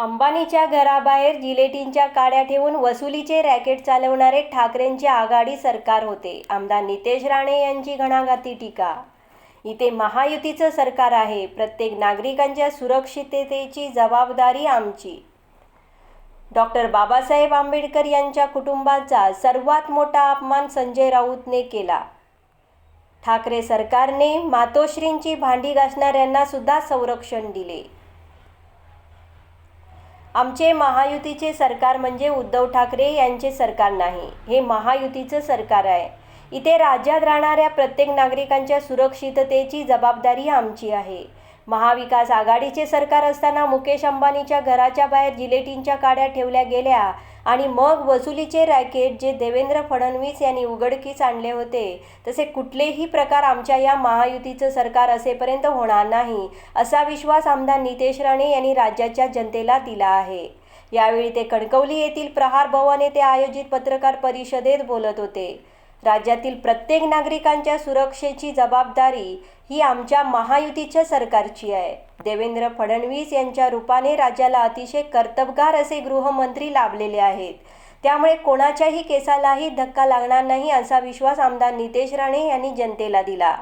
अंबानीच्या घराबाहेर जिलेटिनच्या काड्या ठेवून वसुलीचे रॅकेट चालवणारे ठाकरेंचे आघाडी सरकार होते. आमदार नितेश राणे यांची घणाघाती टीका. इथे महायुतीचं सरकार आहे. प्रत्येक नागरिकांच्या सुरक्षिततेची जबाबदारी आमची. डॉक्टर बाबासाहेब आंबेडकर यांच्या कुटुंबाचा सर्वात मोठा अपमान संजय राऊतने केला. ठाकरे सरकारने मातोश्रींची भांडी घासणाऱ्यांना सुद्धा संरक्षण दिले. आमचे महायुतीचे सरकार म्हणजे उद्धव ठाकरे यांचे सरकार नाही. हे महायुतीचं सरकार आहे. इथे राज्यात राहणाऱ्या प्रत्येक नागरिकांच्या सुरक्षिततेची जबाबदारी आमची आहे. महाविकास आघाडीचे सरकार असताना मुकेश अंबानीच्या घराच्या बाहेर जिलेटींच्या काड्या ठेवल्या गेल्या आणि मग वसुलीचे रॅकेट जे देवेंद्र फडणवीस यांनी उघडकीस आणले होते तसे कुठलेही प्रकार आमच्या या महायुतीचं सरकार असेपर्यंत होणार नाही असा विश्वास आमदार नितेश राणे यांनी राज्याच्या जनतेला दिला आहे. यावेळी ते कणकवली येथील प्रहार भवन येथे आयोजित पत्रकार परिषदेत बोलत होते. राज्यातील प्रत्येक नागरिकांच्या सुरक्षेची जबाबदारी ही आमच्या महायुतीच्या सरकारची आहे. देवेंद्र फडणवीस यांच्या रूपाने राज्याला अतिशय कर्तबगार असे गृहमंत्री लाभलेले आहेत. त्यामुळे कोणाच्याही केसालाही धक्का लागणार नाही असा विश्वास आमदार नितेश राणे यांनी जनतेला दिला.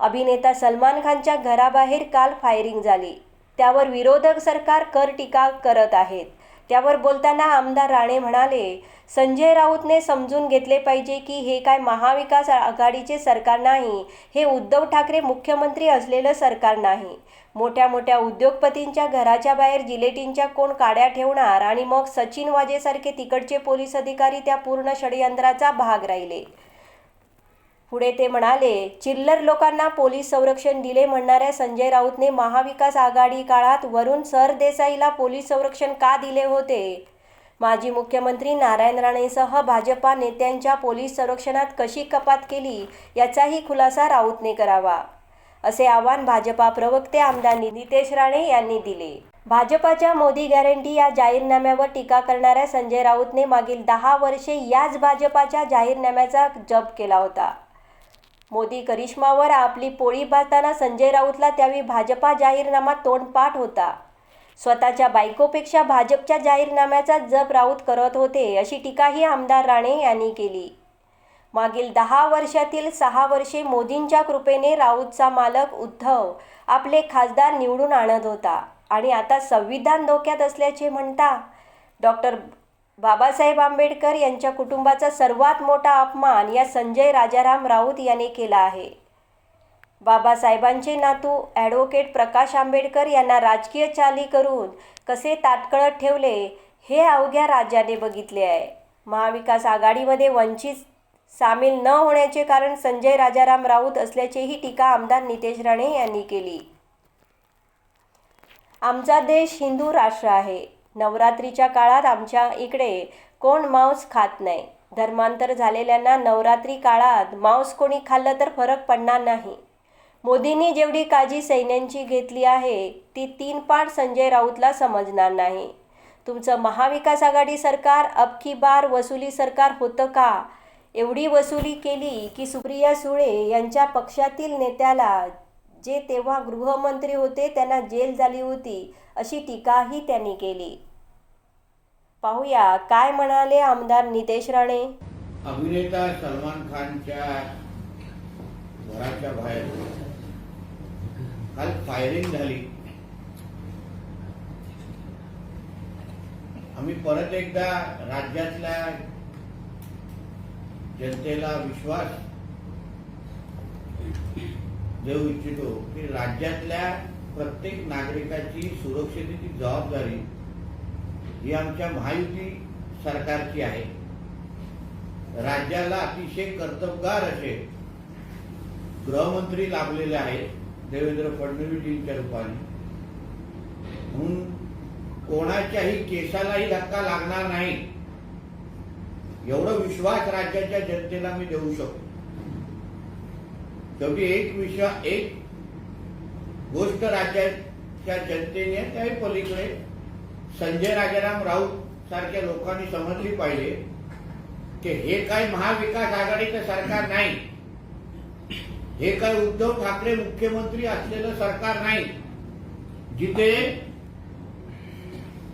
अभिनेता सलमान खानच्या घराबाहेर काल फायरिंग झाली. त्यावर विरोधक सरकार कर टीका करत आहेत. त्यावर बोलताना आमदार राणे म्हणाले संजय राऊतने समजून घेतले पाहिजे की हे काय महाविकास आघाडीचे सरकार नाही हे उद्धव ठाकरे मुख्यमंत्री असलेलं सरकार नाही. मोठ्या मोठ्या उद्योगपतींच्या घराच्या बाहेर जिलेटिनच्या कोण काड्या ठेवणार आणि मग सचिन वाजेसारखे तिकडचे पोलीस अधिकारी त्या पूर्ण षडयंत्राचा भाग राहिले. पुढे ते म्हणाले चिल्लर लोकांना पोलीस संरक्षण दिले म्हणणाऱ्या संजय राऊतने महाविकास आघाडी काळात वरून सरदेसाईला पोलीस संरक्षण का दिले होते? माजी मुख्यमंत्री नारायण राणेसह भाजपा नेत्यांच्या पोलीस संरक्षणात कशी कपात केली याचाही खुलासा राऊतने करावा असे आवाहन भाजपा प्रवक्ते आमदार नितेश राणे यांनी दिले. भाजपाच्या मोदी गॅरंटी या जाहीरनाम्यावर टीका करणाऱ्या संजय राऊतने मागील दहा वर्षे याच भाजपाच्या जाहीरनाम्याचा जप केला होता. मोदी करिश्मावर आपली पोळी भाजताना संजय राऊतला त्यावेळी भाजपा जाहीरनामा तोंडपाठ होता. स्वतःच्या बायकोपेक्षा भाजपच्या जाहीरनाम्याचा जप राऊत करत होते अशी टीकाही आमदार राणे यांनी केली. मागील दहा वर्षातील सहा वर्षे मोदींच्या कृपेने राऊतचा मालक उद्धव आपले खासदार निवडून आणत होता. आणि आता संविधान धोक्यात असल्याचे म्हणता डॉक्टर बाबासाहेब आंबेडकर यांच्या कुटुंबाचा सर्वात मोठा अपमान या संजय राजाराम राऊत याने केला आहे. बाबासाहेबांचे नातू ॲडव्होकेट प्रकाश आंबेडकर यांना राजकीय चाली करून कसे ताटकळत ठेवले हे अवघ्या राज्याने बघितले आहे. महाविकास आघाडीमध्ये वंचित सामील न होण्याचे कारण संजय राजाराम राऊत असल्याचेही टीका आमदार नितेश राणे यांनी केली. आमचा देश हिंदू राष्ट्र आहे. नवरात्रीच्या काळात आमच्या इकडे कोण मांस खात नाही. धर्मांतर झालेल्यांना नवरात्री काळात मांस कोणी खाल्लं तर फरक पडणार नाही. मोदींनी जेवढी काळजी सैन्यांची घेतली आहे ती तीन पाठ संजय राऊतला समजणार नाही. तुमचं महाविकास आघाडी सरकार अबकी बार वसुली सरकार होतं का? एवढी वसुली केली की सुप्रिया सुळे यांच्या पक्षातील नेत्याला जे तेव्हा गृहमंत्री होते त्यांना जेल झाली होती अशी टीकाही त्यांनी केली. पाहूया काय म्हणाले आमदार नितेश राणे? अभिनेता सलमान खानच्या घराच्या बाहेर. काल फायरिंग झाली. आम्ही परत एकदा राज्यातल्या जनतेला विश्वास देऊ इच्छितो की राज्यातल्या प्रत्येक नागरिकाची सुरक्षेची जबाबदारी ही आमच्या महायुती सरकारची आहे. राज्याला अतिशय कर्तबगार असे गृहमंत्री लाभलेले आहेत देवेंद्र फडणवीसजींच्या रूपाने. म्हणून कोणाच्याही केसालाही धक्का लागणार नाही. एवढा विश्वास राज्याच्या जनतेला मी देऊ शकतो. शेवटी एक विषय एक गोष्ट राज्याच्या जनतेने त्याही पलीकडे संजय राजाराम राऊत सारख्या लोकांनी समजली पाहिजे की हे काय महाविकास आघाडीचं सरकार नाही. हे काय उद्धव ठाकरे मुख्यमंत्री असलेलं सरकार नाही. जिथे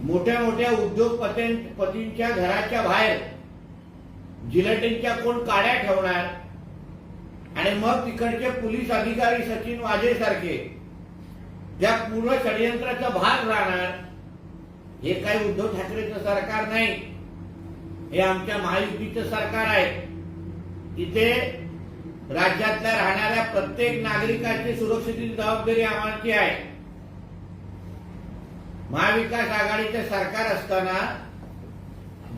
मोठ्या मोठ्या उद्योगपतींच्या घराच्या बाहेर जिलेटिनच्या कोण काड्या ठेवणार? आणि मग तिकडचे पोलीस अधिकारी सचिन वाजे सारखे ज्या पूर्ण षडयंत्राचा भाग राहणार हे काही उद्धव ठाकरेचं सरकार नाही. हे आमच्या महायुतीचं सरकार आहे. इथे राज्यातल्या राहणाऱ्या प्रत्येक नागरिकाची सुरक्षेची जबाबदारी आम्हाची आहे. महाविकास आघाडीचं सरकार असताना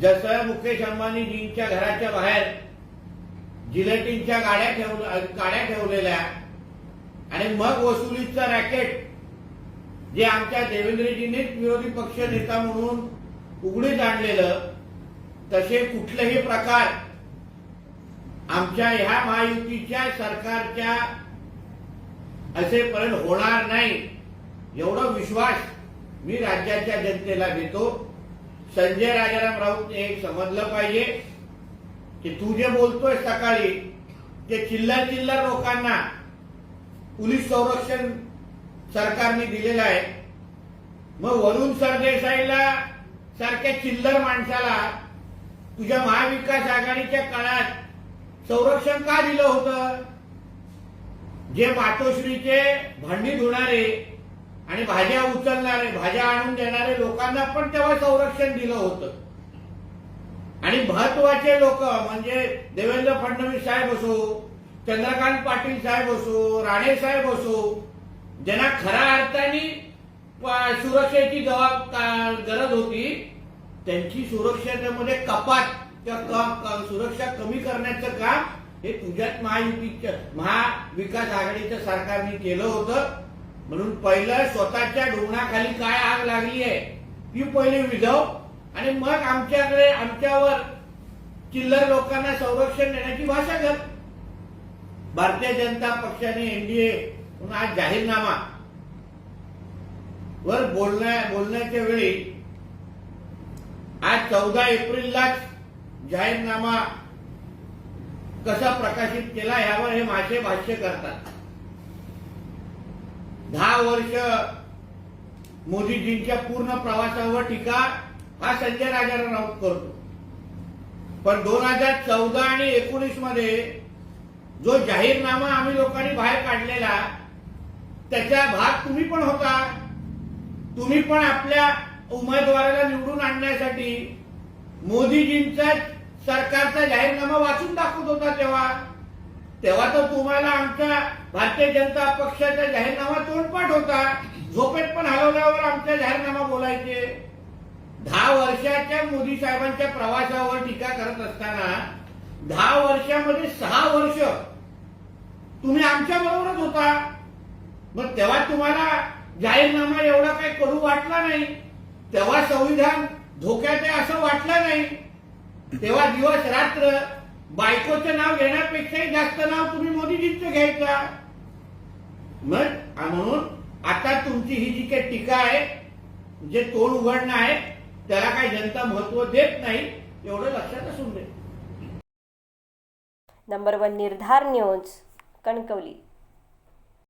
जसं मुकेश अंबानीजींच्या घराच्या बाहेर जिलेटिनच्या गाड्या ठेव गाड्या ठेवलेल्या. आणि मग वसुलीचं रॅकेट जे आमच्या देवेंद्रजींनीच विरोधी पक्ष नेता म्हणून उघडीच आणलेलं तसे कुठलेही प्रकार आमच्या ह्या महायुतीच्या सरकारच्या असेपर्यंत होणार नाही. एवढा विश्वास मी राज्याच्या जनतेला देतो. संजय राजाराम राऊत हे समजलं पाहिजे. की तू जे बोलतोय सकाळी ते चिल्लर चिल्लर लोकांना पोलीस संरक्षण सरकारने दिलेलं आहे मग वरुण सरदेसाईला सारख्या चिल्लर माणसाला तुझ्या महाविकास आघाडीच्या काळात संरक्षण का दिलं होतं? जे मातोश्रीचे भांडी धुणारे आणि भाज्या उचलणारे भाज्या आणून देणारे लोकांना पण तेव्हा संरक्षण दिलं होतं. आणि महत्त्वाचे लोक म्हणजे देवेंद्र फडणवीस साहेब असो चंद्रकांत पाटील साहेब असो राणे साहेब असो ज्यांना खऱ्या अर्थाने सुरक्षेची जबाब गरज होती त्यांची सुरक्षेमध्ये कपात किंवा सुरक्षा कमी करण्याचं काम हे तुझ्यात महायुतीच्या महाविकास आघाडीच्या सरकारने केलं होतं. म्हणून पहिलं स्वतःच्या ढोंगणाखाली काय आग लागली आहे ती पहिले विझव आणि मग आमच्याकडे आमच्यावर चिल्लर लोकांना संरक्षण देण्याची भाषा कर. भारतीय जनता पक्षाने एनडीए म्हणून आज जाहीरनामा. वर बोलण्या बोलण्याच्या वेळी आज चौदा एप्रिललाच जाहीरनामा कसा प्रकाशित केला यावर हे माझे भाष्य करतात. दहा वर्ष मोदीजींच्या पूर्ण प्रवासावर टीका हा संजय राजाराम राऊत करतो. पण दोन हजार चौदा आणि एकोणीसमध्ये जो जाहीरनामा आम्ही लोकांनी बाहेर काढलेला त्याचा भाग तुम्ही पण होता. तुम्ही पण आपल्या उमेदवाराला निवडून आणण्यासाठी मोदीजींचा सरकारचा जाहीरनामा वाचून दाखवत होता तेव्हा. तेव्हा तर तुम्हाला आमच्या भारतीय जनता पक्षाचा जाहीरनामा तोंडपाठ होता. झोपेत पण हलवल्यावर आमचा जाहीरनामा बोलायचे. दहा वर्षाच्या मोदी साहेबांच्या प्रवासावर टीका करत असताना दहा वर्षामध्ये सहा वर्ष तुम्ही आमच्या बरोबरच होता. मग तेव्हा तुम्हाला जाहीरनामा एवढा काही करू वाटला नाही. तेव्हा संविधान धोक्यात आहे असं वाटलं नाही. तेव्हा दिवस रात्र बायकोचं नाव घेण्यापेक्षाही जास्त नाव तुम्ही मोदीजींचं घ्यायचा. मग म्हणून आता तुमची ही जी काही टीका आहे जे तोंड उघडणं आहे त्याला काही जनता महत्त्व देत नाही एवढं लक्षात असून दे. नंबर वन निर्धार न्यूज कणकवली